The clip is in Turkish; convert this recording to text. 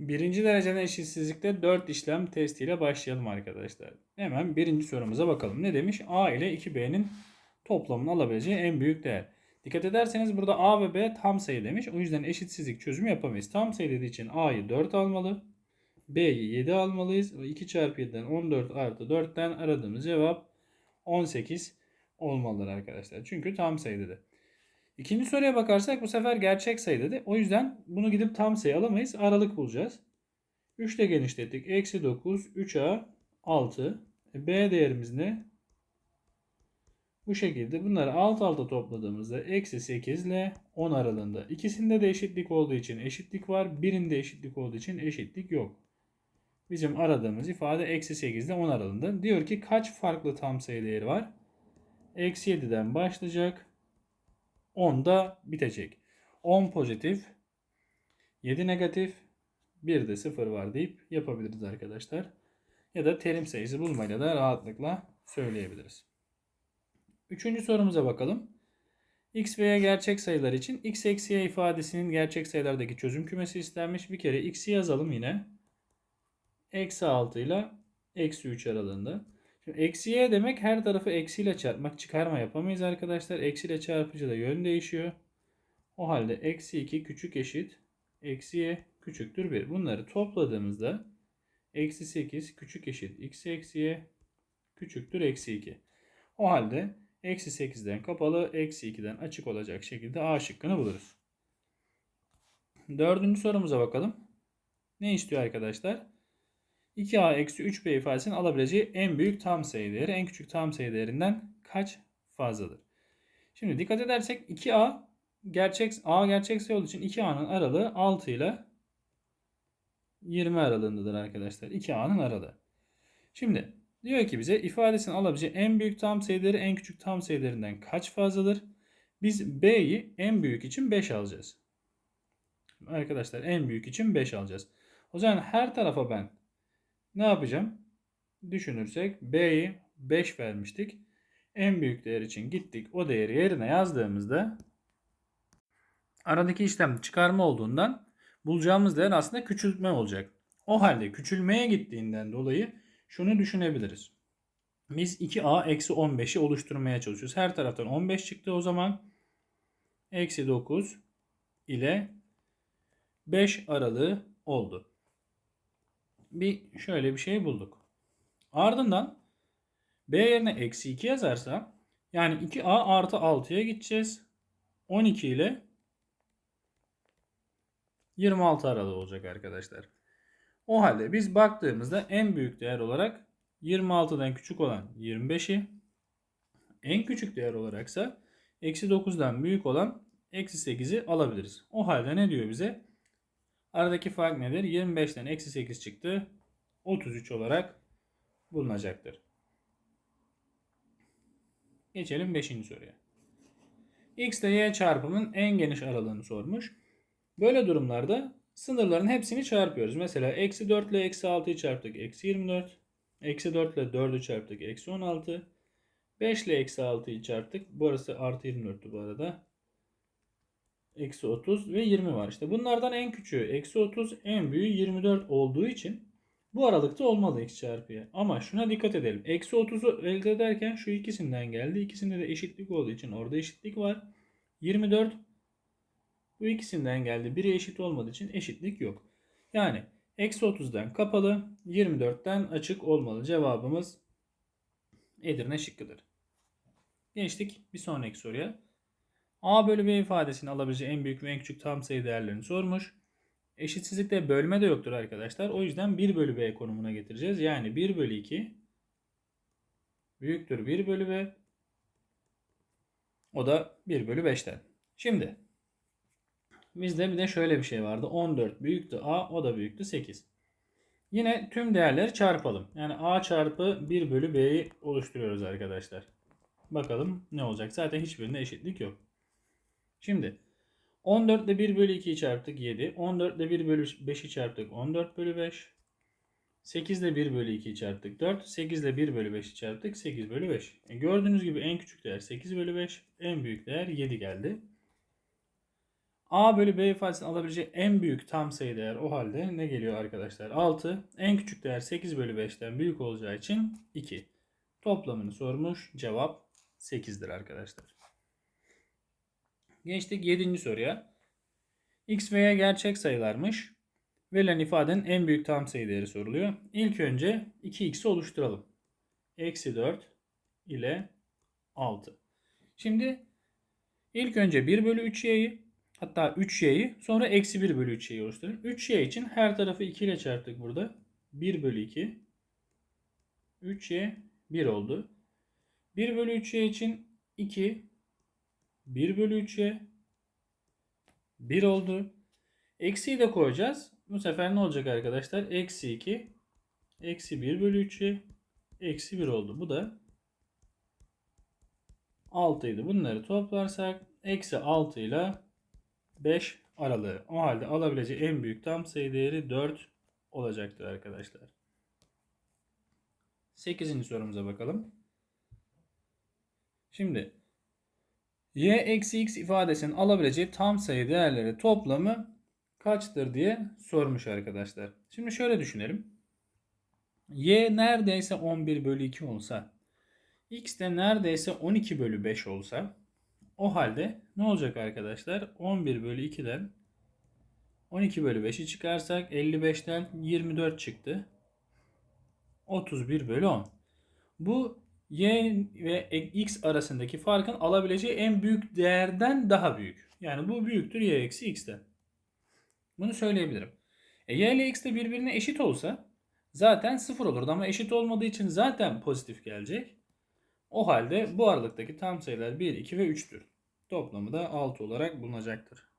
Birinci dereceden eşitsizlikte 4 işlem testiyle başlayalım arkadaşlar. Hemen birinci sorumuza bakalım. Ne demiş? A ile 2B'nin toplamını alabileceği en büyük değer. Dikkat ederseniz burada A ve B tam sayı demiş. O yüzden eşitsizlik çözümü yapamayız. Tam sayı dediği için A'yı 4 almalı. B'yi 7 almalıyız. Ve 2 çarpı 7'den 14 artı 4'ten aradığımız cevap 18 olmalıdır arkadaşlar. Çünkü tam sayı dedi. İkinci soruya bakarsak bu sefer gerçek sayı dedi. O yüzden bunu gidip tam sayı alamayız. Aralık bulacağız. 3 ile genişlettik. Eksi 9, 3A, 6. E, B değerimiz ne? Bu şekilde bunları alt alta topladığımızda eksi 8 ile 10 aralığında. İkisinde de eşitlik olduğu için eşitlik var. Birinde eşitlik olduğu için eşitlik yok. Bizim aradığımız ifade eksi 8 ile 10 aralığında. Diyor ki kaç farklı tam sayı değeri var? Eksi 7'den başlayacak. 10 da bitecek. 10 pozitif, 7 negatif, bir de 0 var deyip yapabiliriz arkadaşlar. Ya da terim sayısı bulmayla da rahatlıkla söyleyebiliriz. Üçüncü sorumuza bakalım. X ve Y gerçek sayılar için x eksi y ifadesinin gerçek sayılardaki çözüm kümesi istenmiş. Bir kere x'i yazalım yine. Eksi 6 ile eksi 3 aralığında. Şimdi eksi y demek her tarafı eksiyle çarpmak. Çıkarma yapamayız arkadaşlar. Eksiyle çarpıcı da yön değişiyor. O halde eksi 2 küçük eşit. Eksi y küçüktür 1. Bunları topladığımızda eksi 8 küçük eşit. x eksi y küçüktür eksi 2. O halde eksi 8'den kapalı eksi 2'den açık olacak şekilde A şıkkını buluruz. Dördüncü sorumuza bakalım. Ne istiyor arkadaşlar? 2a eksi 3b ifadesinin alabileceği en büyük tam sayı değeri en küçük tam sayı değerinden kaç fazladır? Şimdi dikkat edersek 2a gerçek a gerçek sayı olduğu için 2a'nın aralığı 6 ile 20 aralığındadır arkadaşlar. 2a'nın aralığı. Şimdi diyor ki bize ifadesinin alabileceği en büyük tam sayı değeri en küçük tam sayı değerinden kaç fazladır? Biz b'yi en büyük için 5 alacağız. Arkadaşlar en büyük için 5 alacağız. O zaman her tarafa ben ne yapacağım? Düşünürsek B'yi 5 vermiştik. En büyük değer için gittik. O değeri yerine yazdığımızda aradaki işlem çıkarma olduğundan bulacağımız değer aslında küçültme olacak. O halde küçülmeye gittiğinden dolayı şunu düşünebiliriz. Biz 2a eksi 15'i oluşturmaya çalışıyoruz. Her taraftan 15 çıktı o zaman. Eksi 9 ile 5 aralığı oldu bir şöyle bir şey bulduk. Ardından b yerine eksi 2 yazarsam yani 2a artı 6'ya gideceğiz. 12 ile 26 aralığı olacak arkadaşlar. O halde biz baktığımızda en büyük değer olarak 26'dan küçük olan 25'i en küçük değer olaraksa eksi 9'dan büyük olan eksi 8'i alabiliriz. O halde ne diyor bize? Aradaki fark nedir? 25'ten eksi 8 çıktı. 33 olarak bulunacaktır. Geçelim 5. soruya. X ile Y çarpımının en geniş aralığını sormuş. Böyle durumlarda sınırların hepsini çarpıyoruz. Mesela eksi 4 ile eksi 6'yı çarptık. Eksi 24. Eksi 4 ile 4'ü çarptık. Eksi 16. 5 ile eksi 6'yı çarptık. Burası artı 24'tü bu arada eksi 30 ve 20 var. İşte bunlardan en küçüğü eksi 30 en büyüğü 24 olduğu için bu aralıkta olmalı x çarpıya. Ama şuna dikkat edelim. Eksi 30'u elde ederken şu ikisinden geldi. İkisinde de eşitlik olduğu için orada eşitlik var. 24 bu ikisinden geldi. Biri eşit olmadığı için eşitlik yok. Yani eksi 30'dan kapalı 24'ten açık olmalı. Cevabımız Edirne şıkkıdır. Geçtik bir sonraki soruya. A bölü B ifadesini alabileceği en büyük ve en küçük tam sayı değerlerini sormuş. Eşitsizlikte bölme de yoktur arkadaşlar. O yüzden 1 bölü B konumuna getireceğiz. Yani 1 bölü 2 büyüktür 1 bölü B. O da 1 bölü 5'ten. Şimdi bizde bir de şöyle bir şey vardı. 14 büyüktü A o da büyüktü 8. Yine tüm değerleri çarpalım. Yani A çarpı 1 bölü B'yi oluşturuyoruz arkadaşlar. Bakalım ne olacak. Zaten hiçbirinde eşitlik yok. Şimdi 14 ile 1 bölü 2'yi çarptık 7. 14 ile 1 bölü 5'i çarptık 14 bölü 5. 8 ile 1 bölü 2'yi çarptık 4. 8 ile 1 bölü 5'i çarptık 8 bölü 5. E gördüğünüz gibi en küçük değer 8 bölü 5. En büyük değer 7 geldi. A bölü B ifadesini alabileceği en büyük tam sayı değer o halde ne geliyor arkadaşlar? 6. En küçük değer 8 bölü 5'ten büyük olacağı için 2. Toplamını sormuş. Cevap 8'dir arkadaşlar. Geçtik 7. soruya. X ve Y gerçek sayılarmış. Verilen ifadenin en büyük tam sayı değeri soruluyor. İlk önce 2x'i oluşturalım. Eksi 4 ile 6. Şimdi ilk önce 1 bölü 3y'yi hatta 3y'yi sonra eksi 1 bölü 3y'yi oluşturalım. 3y için her tarafı 2 ile çarptık burada. 1 bölü 2. 3y 1 oldu. 1 bölü 3y için 2. 1 bölü 3y 1 oldu. Eksiyi de koyacağız. Bu sefer ne olacak arkadaşlar? Eksi 2. Eksi 1 bölü 3'e. Eksi 1 oldu. Bu da 6 idi. Bunları toplarsak eksi 6 ile 5 aralığı. O halde alabileceği en büyük tam sayı değeri 4 olacaktır arkadaşlar. 8. sorumuza bakalım. Şimdi y eksi x ifadesinin alabileceği tam sayı değerleri toplamı kaçtır diye sormuş arkadaşlar. Şimdi şöyle düşünelim. Y neredeyse 11 bölü 2 olsa x de neredeyse 12 bölü 5 olsa o halde ne olacak arkadaşlar? 11 bölü 2'den 12 bölü 5'i çıkarsak 55'ten 24 çıktı. 31 bölü 10. Bu y ve x arasındaki farkın alabileceği en büyük değerden daha büyük. Yani bu büyüktür y eksi x'ten. Bunu söyleyebilirim. E, y ile x de birbirine eşit olsa zaten sıfır olurdu ama eşit olmadığı için zaten pozitif gelecek. O halde bu aralıktaki tam sayılar 1, 2 ve 3'tür. Toplamı da 6 olarak bulunacaktır.